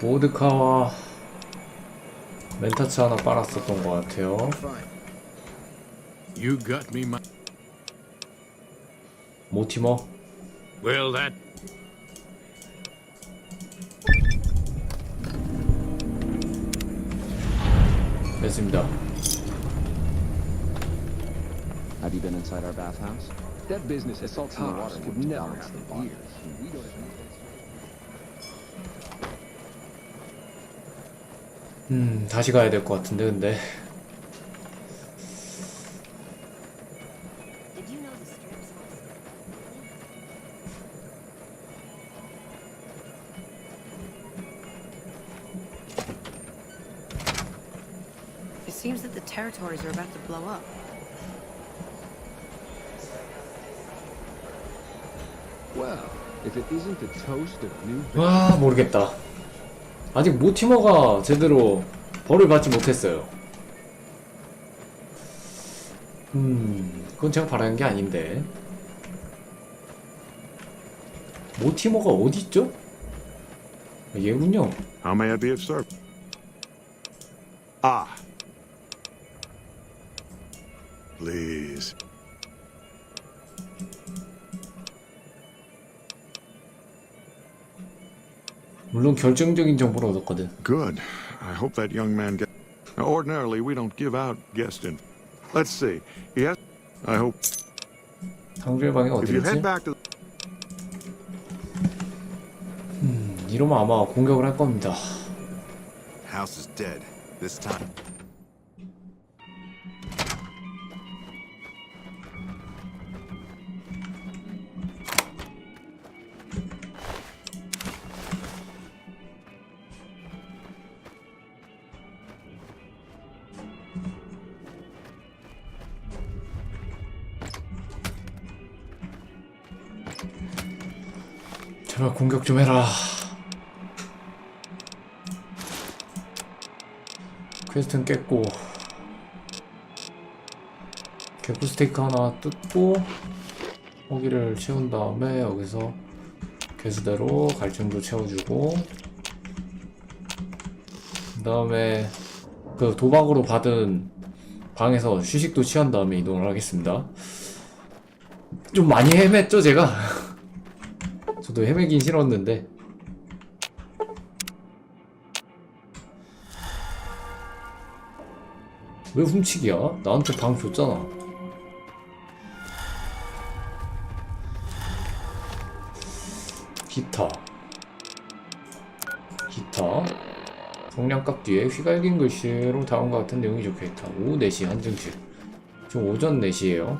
모드카와 멘타츠 하나 빨았었던 것 같아요. You got me, my. 모티머 Well, that. 됐습니다. Have you been inside our bathhouse? That business assaults in the water would never happen here. We don't have 음 다시 가야 될 것 같은데 근데 Did you know the strip sells? It seems that the territories are about to blow up. Well, if it isn't the toast of new 와 모르겠다. 아직 모티머가 제대로 벌을 받지 못했어요. 음 그건 제가 바라는 게 아닌데 모티머가 어디 있죠? 얘군요. How may I be of service? Ah. Please. 물론 결정적인 정보를 얻었거든. Good. I hope that young man get. Now, ordinarily, we don't give out guest in. Let's see. Yes. I hope 상주의 방이 if you 어디였지? head back to. 이러면 아마 공격을 할 겁니다. House is dead. This time. 제발 공격 좀 해라. 퀘스트는 깼고 개구 스테이크 하나 뜯고 고기를 채운 다음에 여기서 개수대로 갈증도 채워주고 그 다음에 그 도박으로 받은 방에서 휴식도 취한 다음에 이동을 하겠습니다. 좀 많이 헤맸죠 제가? 저도 헤매긴 싫었는데. 왜 훔치기야? 나한테 방 줬잖아. 기타. 기타? 성냥갑 뒤에 휘갈긴 글씨로 다음과 같은 내용이 적혀있다. 오후 4시 한증실. 지금 오전 4시에요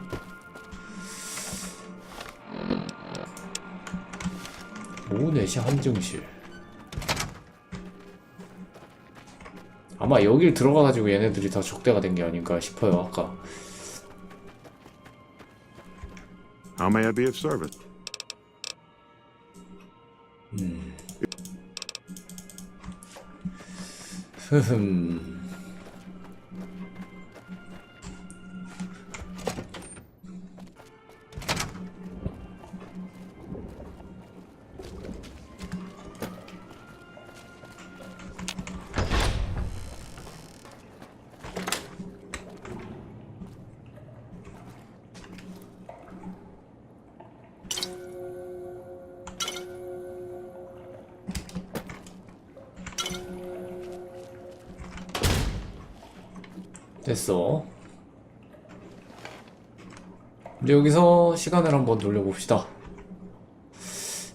오후 4시 한증실. 아마 여길 들어가가지고 얘네들이 다 적대가 된 게 아닌가 싶어요 아까. How may I be of service? 흐흠 됐어. 이제 여기서 시간을 한번 돌려봅시다.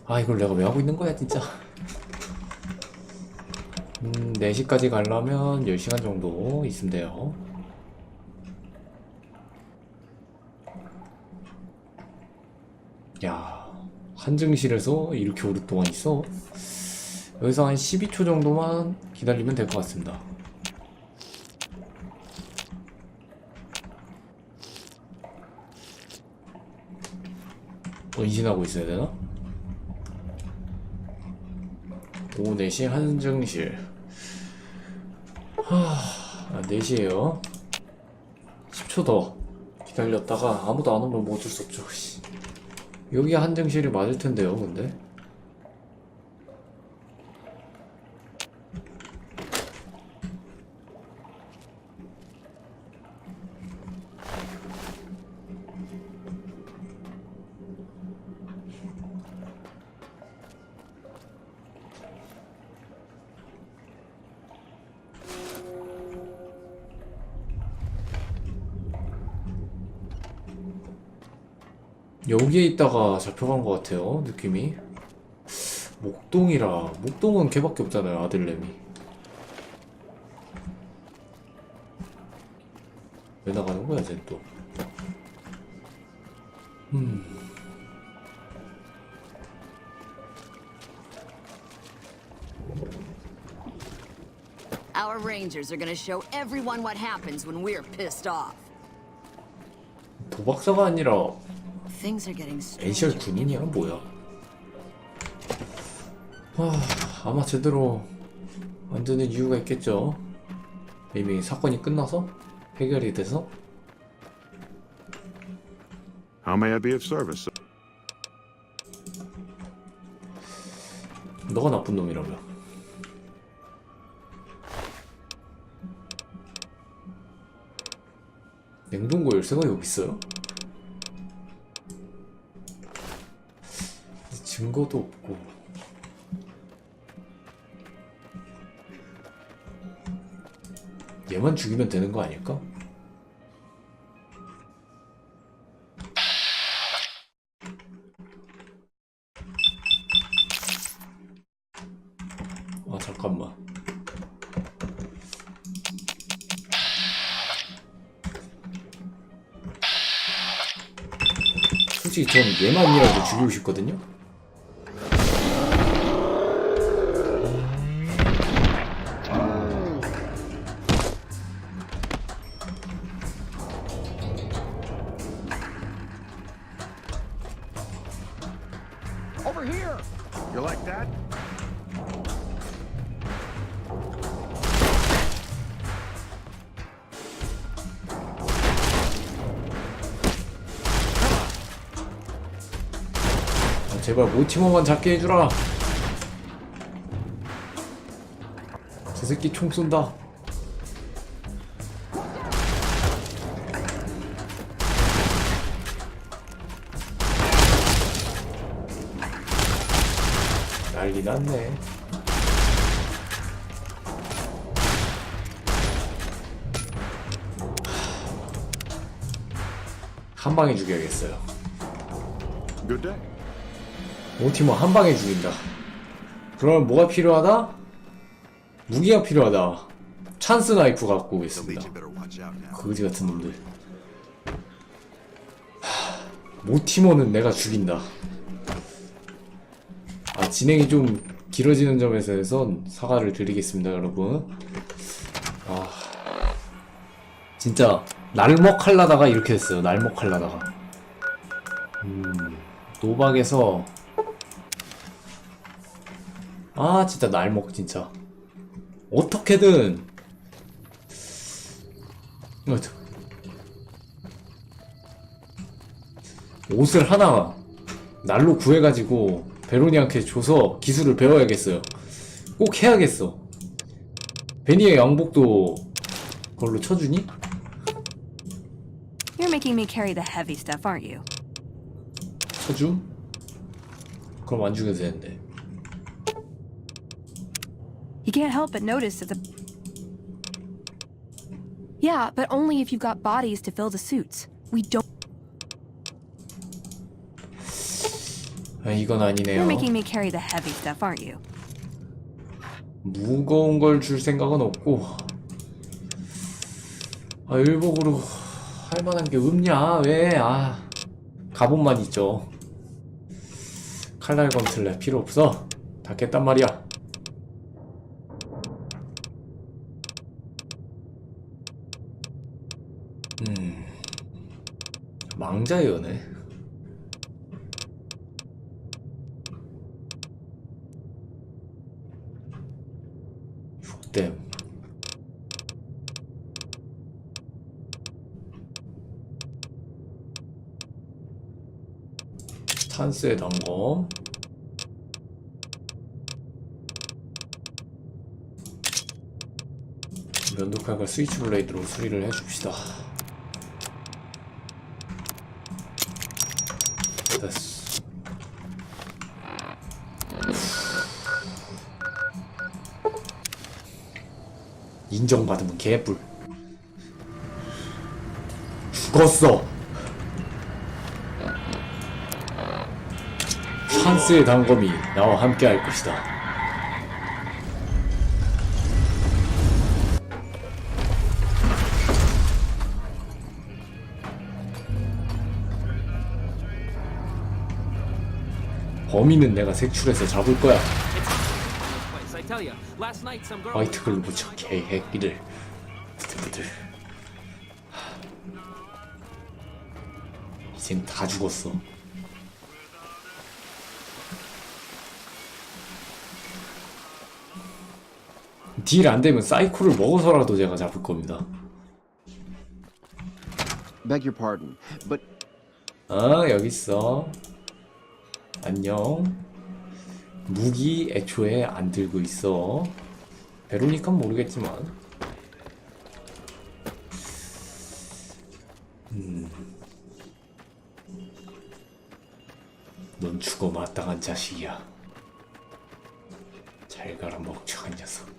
아, 이걸 내가 왜 하고 있는 거야, 진짜. 음, 4시까지 가려면 10시간 정도 있으면 돼요. 야, 한증실에서 이렇게 오랫동안 있어? 여기서 한 12초 정도만 기다리면 될 것 같습니다. 은신하고 있어야 되나? 오후 4시 한증실 하... 4시에요 10초 더 기다렸다가 아무도 안 오면 뭐 어쩔 수 없죠 씨. 여기 한증실이 맞을 텐데요 근데 여기에 있다가 잡혀간 것 같아요 느낌이 목동이라 목동은 걔밖에 없잖아요 아들내미 왜 나가는 거야 쟤 또? Our rangers are gonna show everyone what happens when we're pissed off. 도박사가 아니라 에이셜. 군인이야 뭐야? 하, 아마 제대로 안 되는 이유가 있겠죠. 이미 사건이 끝나서 해결이 돼서 How may I be of service? 너가 나쁜 놈이라며. 냉동고 열쇠가 여기 있어요? 증거도 없고. 얘만 죽이면 되는 거 아닐까? 아 잠깐만 솔직히 전 얘만이라도 죽이고 싶거든요 Over here! You like that? 아, 제발 모티모만 잡게 해주라 저 새끼 총 쏜다 났네 한 방에 죽여야겠어요 Good day. 모티모 한 방에 죽인다. 그러면 뭐가 필요하다? 무기가 필요하다. 찬스 나이프 갖고 오겠습니다. 거지 같은 놈들. 하, 모티모는 내가 죽인다. 아 진행이 좀 길어지는 점에서선 사과를 드리겠습니다, 여러분. 아 진짜 날먹하려다가 이렇게 됐어요. 날먹하려다가. 음 노박에서 아 진짜 날먹 진짜 어떻게든 옷을 하나 날로 구해가지고 베로니한테 줘서 기술을 배워야겠어요 꼭 해야겠어 베니의 양복도 그걸로 쳐주니? You're making me carry the heavy stuff, aren't you? 쳐줌? 그럼 안 죽여도 되는데 You can't help but notice that the. Yeah, but only if you've got bodies to fill the suits. We don't. 아 이건 아니네요. You're making me carry the heavy stuff, aren't you? 무거운 걸 줄 생각은 없고. 아 일복으로 할 만한 게 없냐? 왜? 아 갑옷만 있죠. 칼날 검틀레 필요 없어. 다 깼단 말이야. 음 망자의 연애 탄스의 단검. 면도칼과 스위치 블레이드로 수리를 해줍시다. 됐어. 인정받으면 개뿔. 죽었어 한스의 단검이 나와 함께 할 것이다. 범인은 내가 색출해서 잡을 거야. 화이트 글로 붙여 개새끼들. 부들부들. 이젠 다 죽었어. 딜 안 되면 사이코를 먹어서라도 제가 잡을 겁니다. Beg your pardon, but 아 여기 있어. 안녕. 무기 애초에 안 들고 있어. 베로니카 모르겠지만. 음. 넌 죽어 마땅한 자식이야. 잘 가라 멍청한 녀석.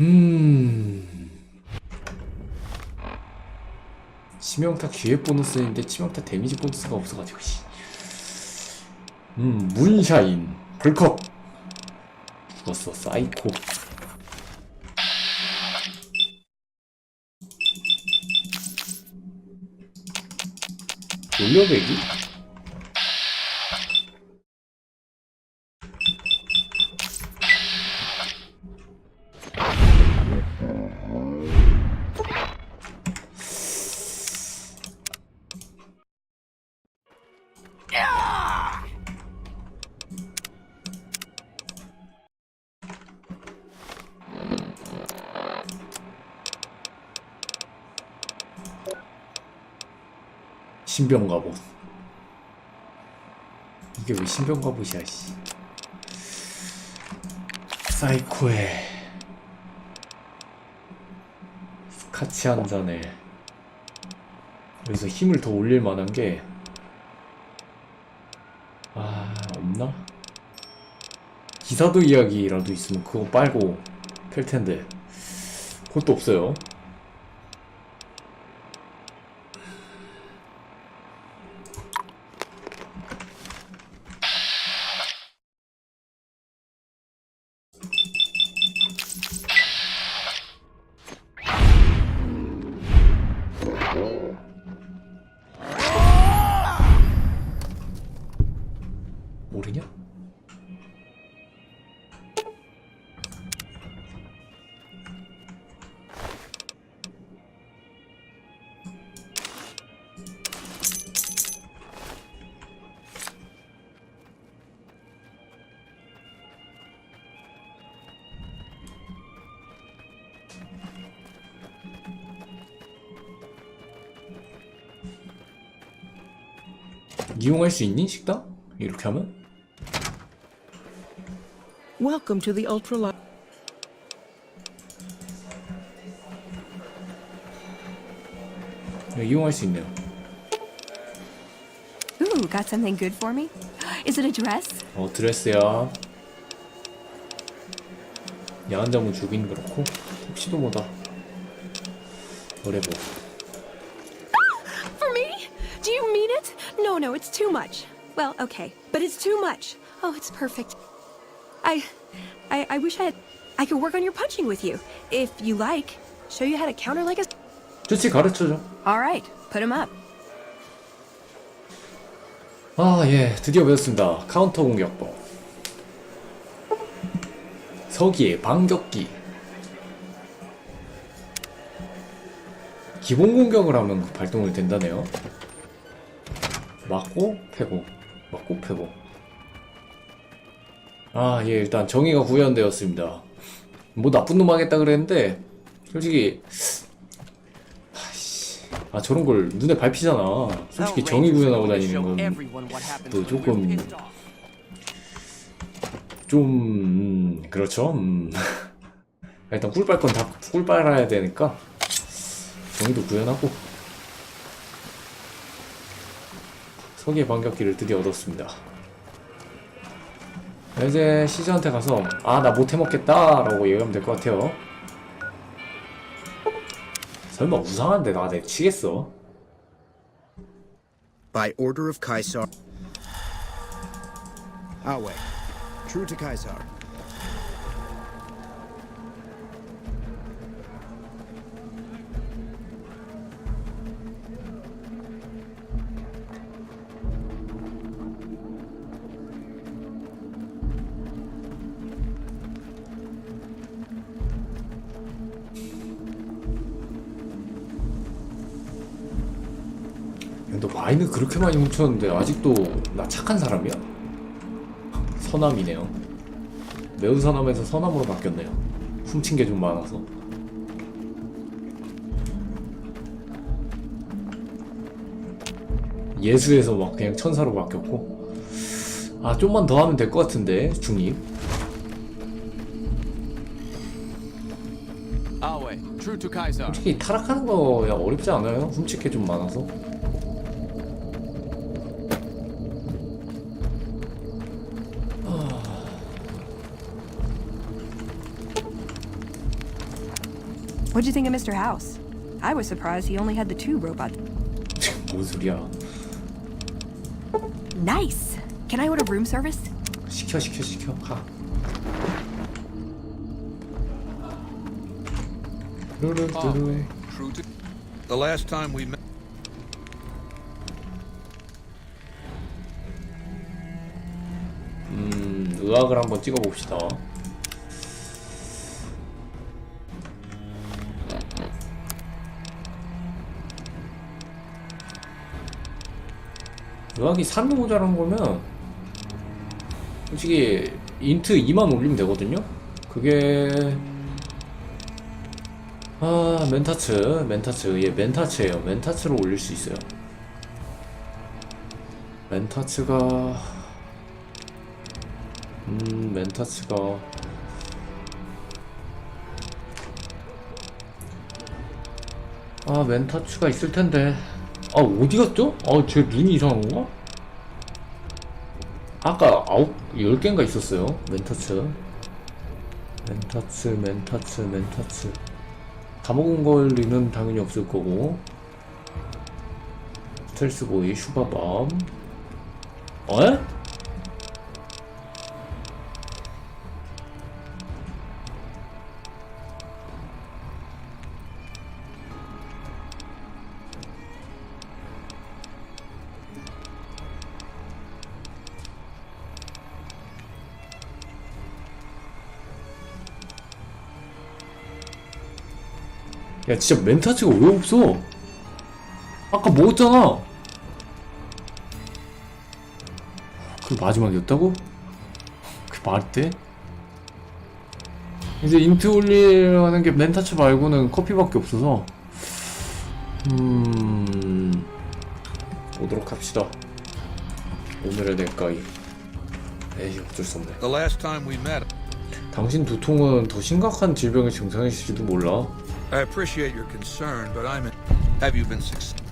음. 치명타 기회 보너스인데 치명타 데미지 보너스가 없어가지고 씨. 음 문샤인 불컵 죽었어 사이코 돌려배기? 신병 갑옷. 이게 왜 신병 갑옷이야 씨. 사이코의 스카치 한 잔에. 여기서 힘을 더 올릴 만한 게 아, 없나? 기사도 이야기라도 있으면 그거 빨고 펼 텐데. 그것도 없어요. 이용할 수 있니 식당? 이렇게 하면? Welcome to the ultra. 네, 이용할 수 있네요. Ooh, got something good for me? Is it a dress? 어 드레스야. 야한 점은 주긴 그렇고 혹시도 뭐다. whatever. For No, no, it's too much. Well, okay, but it's too much. Oh, it's perfect. I, I, I wish I had. I could work on your punching with you, if you like. Show you how to counter like a. 좋지 가르쳐줘. All right, put him up. 아, 예, 드디어 배웠습니다. 카운터 공격법. 서기의 반격기. 기본 공격을 하면 그 발동을 된다네요. 맞고, 패고. 맞고, 패고. 아, 예, 일단 정의가 구현되었습니다. 뭐 나쁜 놈 하겠다 그랬는데, 솔직히, 아, 저런 걸 눈에 밟히잖아. 솔직히 정의 구현하고 다니는 건또 조금 좀 음, 그렇죠. 음. 일단 꿀빨 건 다 꿀 빨아야 되니까 정의도 구현하고 서기의 반격기를 드디어 얻었습니다. 이제 시즈한테 가서 아 나 못 해 먹겠다 라고 얘기하면 될 것 같아요. 설마 우상한데 나 내치겠어? By order of Caesar. Awe. True to Caesar. 와인을 그렇게 많이 훔쳤는데 아직도 나 착한 사람이야? 서남이네요. 매우 서남에서 서남으로 바뀌었네요. 훔친 게 좀 많아서. 예수에서 막 그냥 천사로 바뀌었고. 아, 좀만 더 하면 될 것 같은데, 중립. 솔직히 타락하는 거야 어렵지 않아요? 훔칠 게 좀 많아서. What'd you think of Mr. House? I was surprised he only had the two robots. 뭔 소리야. Nice! Can I order room service? 시켜, 시켜, 시켜. 가. 뚜루뚜루에. True to The last time we met. 음, 의학을 한번 찍어봅시다. 의학이 3이 모자란 거면 솔직히 인트 2만 올리면 되거든요? 그게 아 멘타츠 멘타츠 예 멘타츠예요 멘타츠로 올릴 수 있어요 멘타츠가 음, 멘타츠가 아, 멘타츠가 있을 텐데. 아, 어디 갔죠? 아, 제 눈이 이상한 건가? 아까 아홉, 열 개인가 있었어요. 멘타츠. 멘타츠, 멘타츠, 멘타츠. 다 먹은 걸 리는 당연히 없을 거고. 스텔스보이, 슈바밤. 어? 야 진짜 멘타츠가 왜 없어? 아까 먹었잖아. 그 마지막이었다고? 그 말이 돼? 이제 인트 올리려는 게 멘타츠 말고는 커피밖에 없어서 음 오도록 합시다. 오늘의 내과이 에이 어쩔 수 없네. 당신 두통은 더 심각한 질병의 증상이실지도 몰라. I appreciate your concern, but I'm. Have you been successful?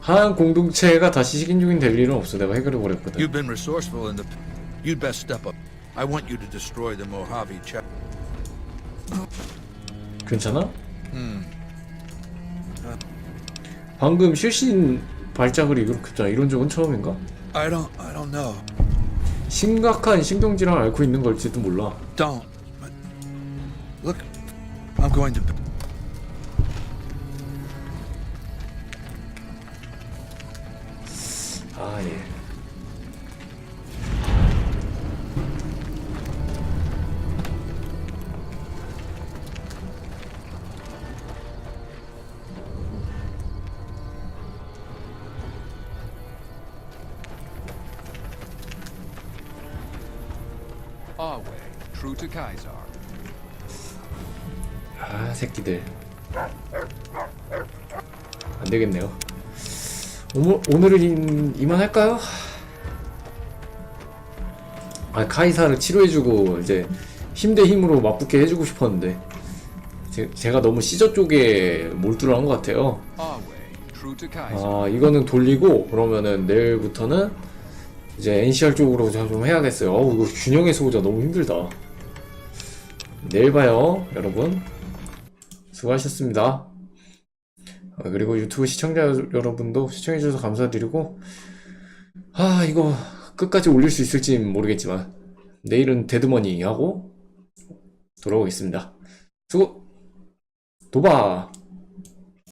한 공동체가 다시 식인종인 될 일은 없어. 내가 해결해 버렸거든. You've been resourceful in the. You'd best step up. I want you to destroy the Mojave chap. 괜찮아? 방금 실신 발작을 일으켰잖아. 이런 적은 처음인가? I don't. I don't know. 심각한 신경질환을 앓고 있는 걸지도 몰라. Don't. Look, I'm going to. 아 예. 아 새끼들. 안 되겠네요. 오늘 오늘은 인- 이만할까요? 아 카이사를 치료해주고 이제 힘 대 힘으로 맞붙게 해주고 싶었는데 제, 제가 너무 시저 쪽에 몰두를 한 것 같아요. 아, 이거는 돌리고, 그러면은 내일부터는 이제 NCR 쪽으로 좀좀 해야겠어요. 어우, 이거 균형의 소자 너무 힘들다. 내일 봐요, 여러분. 수고하셨습니다. 아, 그리고 유튜브 시청자 여러분도 시청해주셔서 감사드리고, 아, 이거 끝까지 올릴 수 있을지 모르겠지만, 내일은 데드머니 하고 돌아오겠습니다. 수고! 도박!